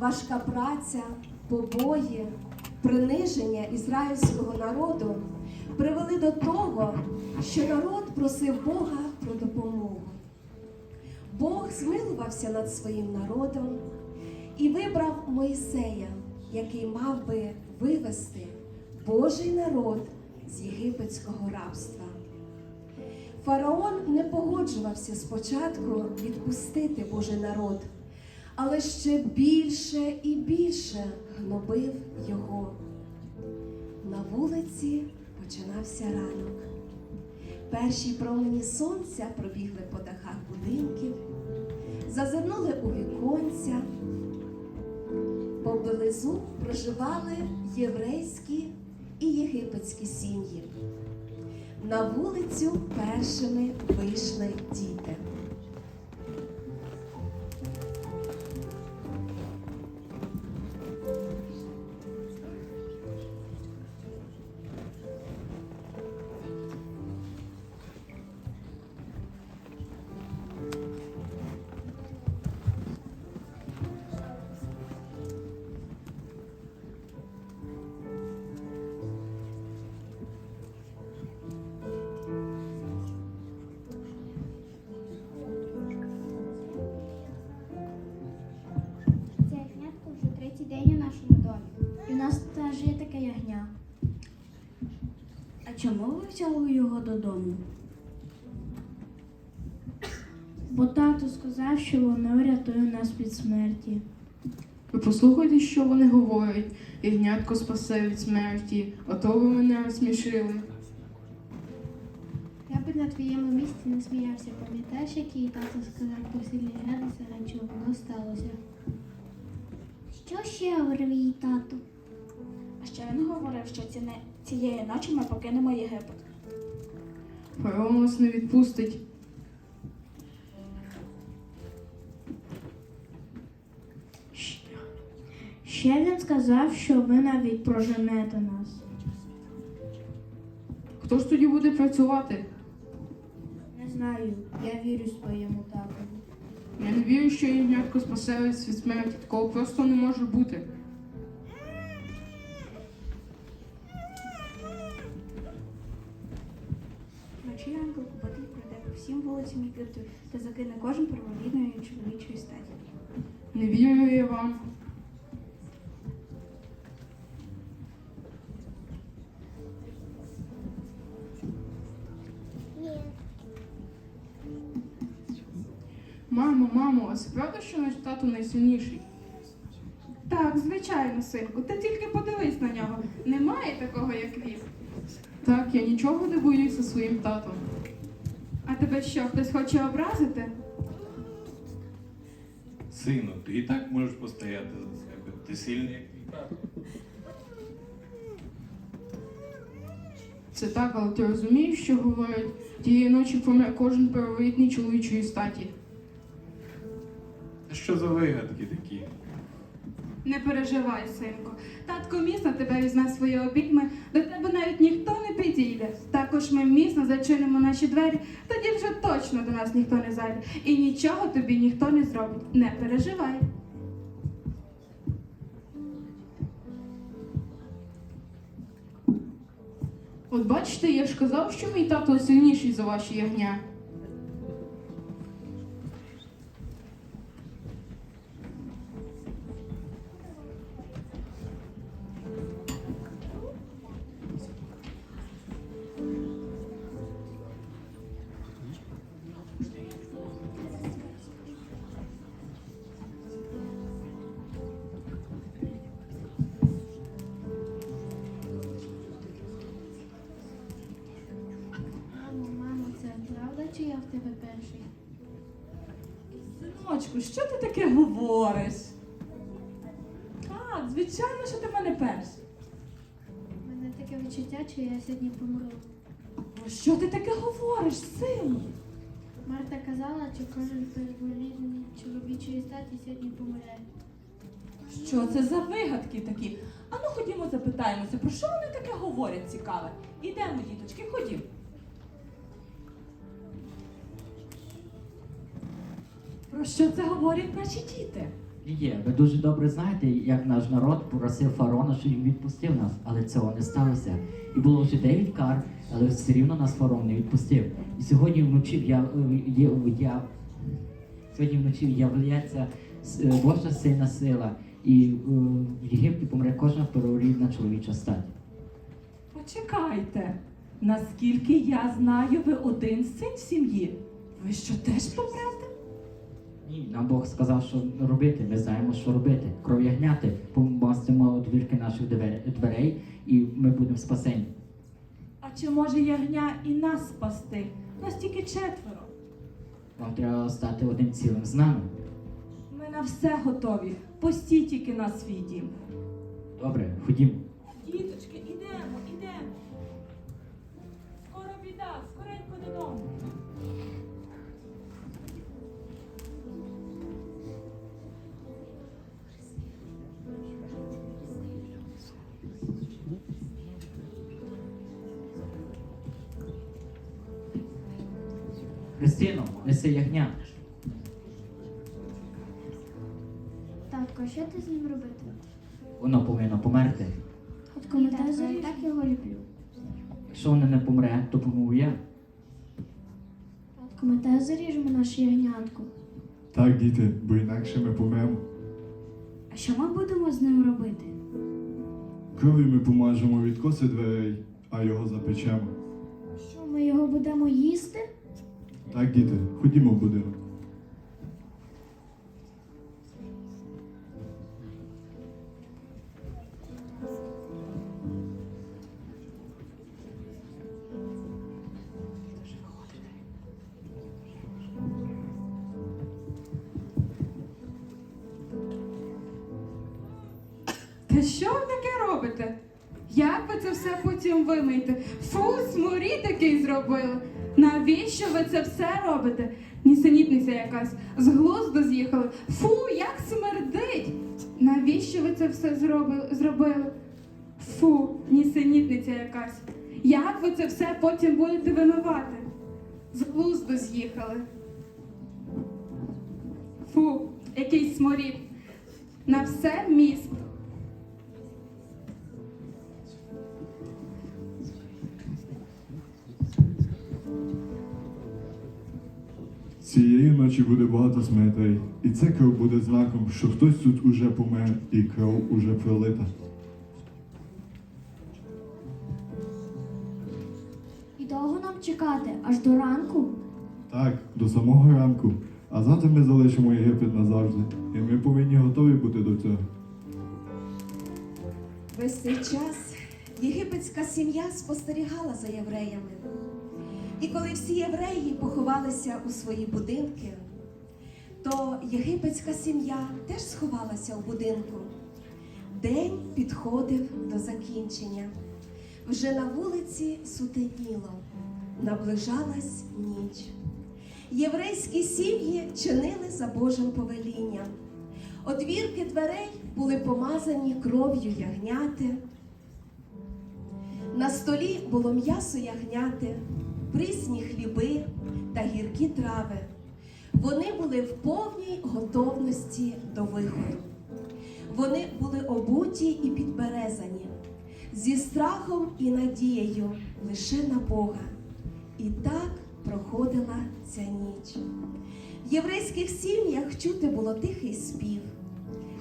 важка праця, побої, приниження ізраїльського народу привели до того, що народ просив Бога про допомогу. Бог змилувався над своїм народом і вибрав Моїсея, який мав би вивести Божий народ з єгипетського рабства. Фараон не погоджувався спочатку відпустити Божий народ, але ще більше і більше гнобив його. На вулиці починався ранок. Перші промені сонця пробігли по дахах будинків, зазирнули у віконця. Поблизу проживали єврейські і єгипетські сім'ї. На вулицю першими вийшли діти. Нас теж є таке ягня. А чому ви взяли його додому? Бо тато сказав, що воно врятує нас від смерті. Ви послухайте, що вони говорять. Ягнятко спасе від смерті, а то ви мене розсмішили. Я би на твоєму місці не сміявся. Пам'ятаєш, який тато сказав про сильний градуса, раніше воно сталося. Що ще говорив її тато? Ще він говорив, що ці цієї ночі ми покинемо Єгипет. Фараон вас не відпустить. Ще він сказав, що ви навіть проженете нас. Хто ж тоді буде працювати? Не знаю, я вірю своєму тату. Я не вірю, що ягнятко спасе від смерті. Такого просто не може бути. Всім вулицям Єгипту та закине кожен правовідної чоловічої статі. Не вірю я вам. Мамо, мамо, а це правда, що наш тато найсильніший? Так, звичайно, синку. Ти тільки подивись на нього. Немає такого, як він. Так, я нічого не боюся своїм татом. А тебе що, хтось хоче образити? Сину, ти і так можеш постояти за себе. Ти сильний, як твій брат. Це так, але ти розумієш, що говорять, тієї ночі помре кожен перворідний чоловічої статі. А що за вигадки такі? Не переживай, синку. Татко міцно тебе візьме свої обійми, до тебе навіть ніхто не підійде. Також ми міцно зачинимо наші двері, тоді вже точно до нас ніхто не зайде. І нічого тобі ніхто не зробить. Не переживай. От бачите, я ж казав, що мій тато сильніший за ваші ягня. Синочку, що ти таке говориш? Так, звичайно, що ти в мене перший. У мене таке відчуття, що я сьогодні помру. Що ти таке говориш, сину? Марта казала, що кожен перворідний чоловічої статі сьогодні помре. Що це за вигадки такі? Ану ходімо запитаємося, про що вони таке говорять цікаве? Ідемо, діточки, ходімо. Про що це говорять наші діти? Є, ви дуже добре знаєте, як наш народ просив фараона, щоб він відпустив нас, але цього не сталося. І було вже дев'ять кар, але все рівно нас фараон не відпустив. І сьогодні вночі в'я- є, я, сьогодні вночі являється е, Божа сильна сила, і е, в Єгипті помре кожна перворідна чоловіча стать. Почекайте. Наскільки я знаю, ви один син в сім'ї. Ви що теж помрете? Ні, нам Бог сказав, що робити. Ми знаємо, що робити. Кров ягняти, помастимо двірки наших дверей, і ми будемо спасені. А чи може ягня і нас спасти? Нас тільки четверо. Вам треба стати одним цілим з нами. Ми на все готові. Постій тільки на свій дім. Добре, ходімо. Діточки, ідемо, ідемо. Скоро біда, скоренько додому. Христино, неси ягня. Татко, що ти з ним робити? Воно повинно померти. Татко, я так його люблю. Якщо воно не помре, то помру я. Татко, ми теж заріжемо наше ягнятко. Так, діти, бо інакше ми помремо. А що ми будемо з ним робити? Кров'ю ми помажемо відкоси дверей, а його запечемо. Що ми його будемо їсти? Так, діти, ходімо в будинок. Та що ви таке робите? Як ви це все потім вимиєте? Фу, сморід такий зробили. Навіщо ви це все робите? Нісенітниця якась з глузду з'їхали. Фу, як смердить! Навіщо ви це все зроби- зробили? Фу, нісенітниця якась. Як ви це все потім будете вимивати? З глузду з'їхали. Фу, який сморід. На все місто. Цієї ночі буде багато смертей, і це кров буде знаком, що хтось тут уже помер, і кров уже пролита. І довго нам чекати, аж до ранку. Так, до самого ранку. А завтра ми залишимо Єгипет назавжди, і ми повинні готові бути до цього. Весь цей час єгипетська сім'я спостерігала за євреями. І коли всі євреї поховалися у свої будинки, то єгипетська сім'я теж сховалася у будинку. День підходив до закінчення. Вже на вулиці сутеніло, наближалась ніч. Єврейські сім'ї чинили за Божим повелінням. Одвірки дверей були помазані кров'ю ягняти. На столі було м'ясо ягняти, прісні хліби та гіркі трави. Вони були в повній готовності до виходу. Вони були обуті і підберезані, зі страхом і надією лише на Бога. І так проходила ця ніч. В єврейських сім'ях чути було тихий спів,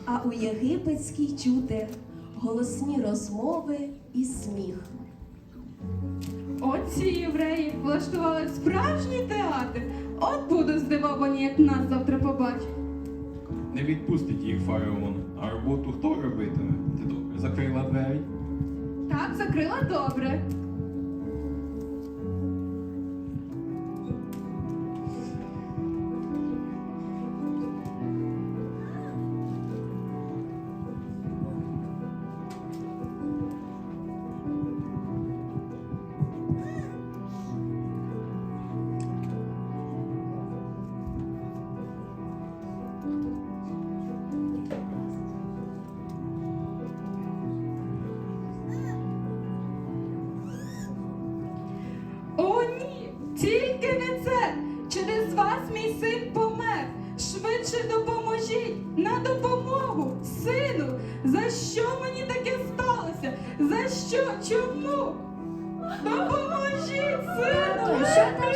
а у єгипетській чути голосні розмови і сміх. От ці євреї влаштували справжній театр. От буду здивовані, як нас завтра побачать. Не відпустить їх фараон, а роботу хто робитиме? Ти добре закрила двері? Так, закрила добре. Син помер! Швидше допоможіть на допомогу, сину. За що мені таке сталося? За що? Чому? Допоможіть, Тато, сину! що там?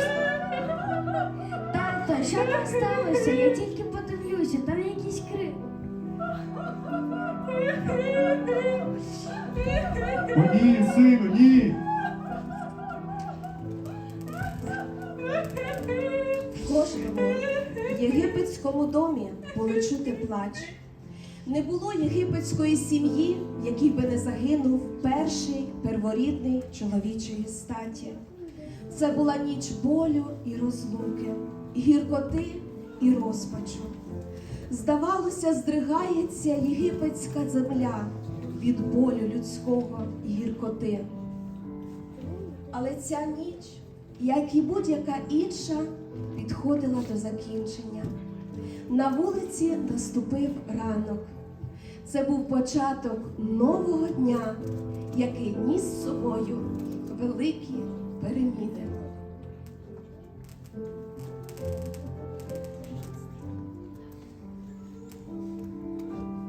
Тато, що там сталося? Я тільки подивлюся, там якийсь крик. О ні, сину, ні! Єгипетському домі було чути плач. Не було єгипетської сім'ї, в якій би не загинув перший перворідний чоловічої статі. Це була ніч болю і розлуки, гіркоти і розпачу. Здавалося, здригається єгипетська земля від болю людського і гіркоти. Але ця ніч, як і будь-яка інша, підходила до закінчення. На вулиці наступив ранок. Це був початок нового дня, який ніс з собою великі переміни.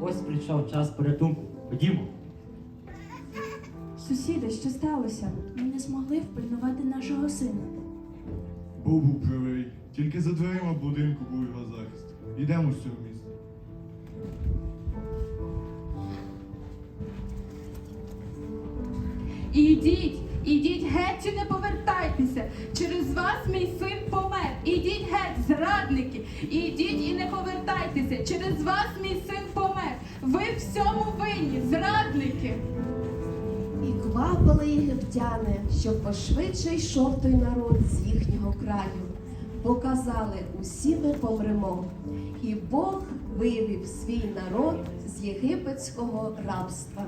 Ось прийшов час порятунку. Ходімо. Сусіди, що сталося? Ми не змогли впильнувати нашого сина. Бог був правий. Тільки за дверима будинку був його захист. Йдемо з цього міста. Ідіть, ідіть геть і не повертайтеся. Через вас мій син помер. Ідіть геть, зрадники. Ідіть і не повертайтеся. Через вас мій син помер. Ви всьому винні, зрадники. І квапили єгиптяни, щоб пошвидше йшов той народ з їхнього краю. Бо казали, усі ми помремо. І Бог вивів свій народ з єгипетського рабства.